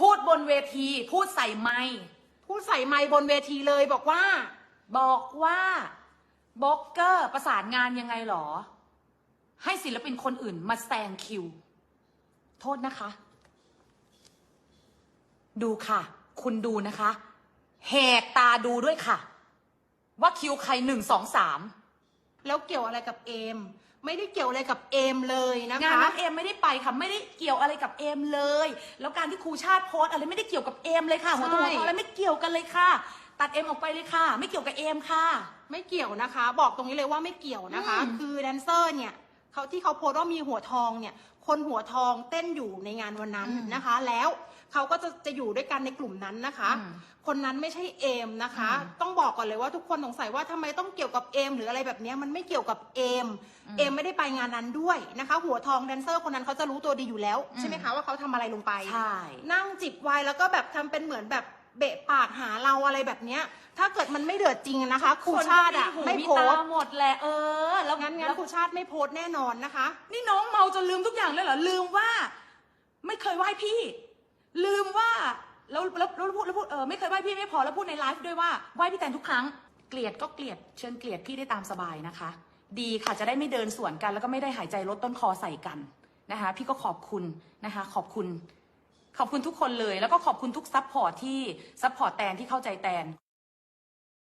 พูดบนเวที พูดใส่ไมค์พูดใส่ไมค์บนเวทีเลยบอกว่า บอกว่าบล็อกเกอร์ประสานงานยังไงหรอ ให้ศิลปินคนอื่นมาแซงคิว โทษนะคะ ดูค่ะ คุณดูนะคะแหกตาดูด้วยค่ะ ว่าคิวใครหนึ่งสองสาม แล้วเกี่ยวอะไรกับเอม ไม่ได้เกี่ยวอะไรกับเอมเลยนะงานคะน้องเอมไม่ได้ไปค่ะไม่ได้เกี่ยวอะไรกับเอมเลย แล้วการที่ครูชาติโพสต์อะไรไม่ได้เกี่ยวกับเอมเลยค่ะหัวตัวหัวต่ออะไรไม่เกี่ยวกันเลยค่ะ ตัดเอมออกไปเลยค่ะ ไม่เกี่ยวกับเอมค่ะ ไม่เกี่ยวนะคะ บอกตรงนี้เลยว่าไม่เกี่ยวนะคะ อืม คือแดนเซอร์เนี่ย เขาที่เขาโพสต์ว่ามีหัวทองเนี่ย คนหัวทองเต้นอยู่ในงานวันนั้นนะคะ แล้วเขาก็จะจะอยู่ด้วยกันในกลุ่มนั้นนะคะอืมคนนั้นไม่ใช่เอมนะคะอืมต้องบอกก่อนเลยว่าทุกคนสงสัยว่าทำไมต้องเกี่ยวกับเอมหรืออะไรแบบเนี้ยมันไม่เกี่ยวกับเอมอืมเอมไม่ได้ไปงานนั้นด้วยนะคะ หัวทองแดนเซอร์คนนั้นเขาจะรู้ตัวดีอยู่แล้วอืมใช่ไหมคะว่าเขาทำอะไรลงไปใช่นั่งจิบไวน์แล้วก็แบบทำเป็นเหมือนแบบเบะปากหาเราอะไรแบบเนี้ย ถ้าเกิดมันไม่เดือดจริงนะคะครูชาติอะคนไม่มีโพตาสต์หมดแหละเออ ครูชาติไม่โพสต์แน่นอนนะคะ นี่น้องเมาจนลืมทุกอย่างเลยเหรอ ลืมว่า ไม่เคยไหว้พี่ ลืมว่าแล้วแล้วแล้วพูดแล้วพูดเออไม่เคยไหว้พี่ไม่พอแล้วพูดในไลฟ์ด้วยว่าไหว้พี่แตนทุกครั้ง เกลียดก็เกลียดเชิญเกลียดพี่ได้ตามสบายนะคะ ดีค่ะจะได้ไม่เดินสวนกัน แล้วก็ไม่ได้หายใจลดต้นคอใส่กันนะคะ พี่ก็ขอบคุณนะคะ ขอบคุณ ขอบคุณทุกคนเลย แล้วก็ขอบคุณทุกซัพพอร์ตที่ซัพพอร์ตแตนที่เข้าใจแตน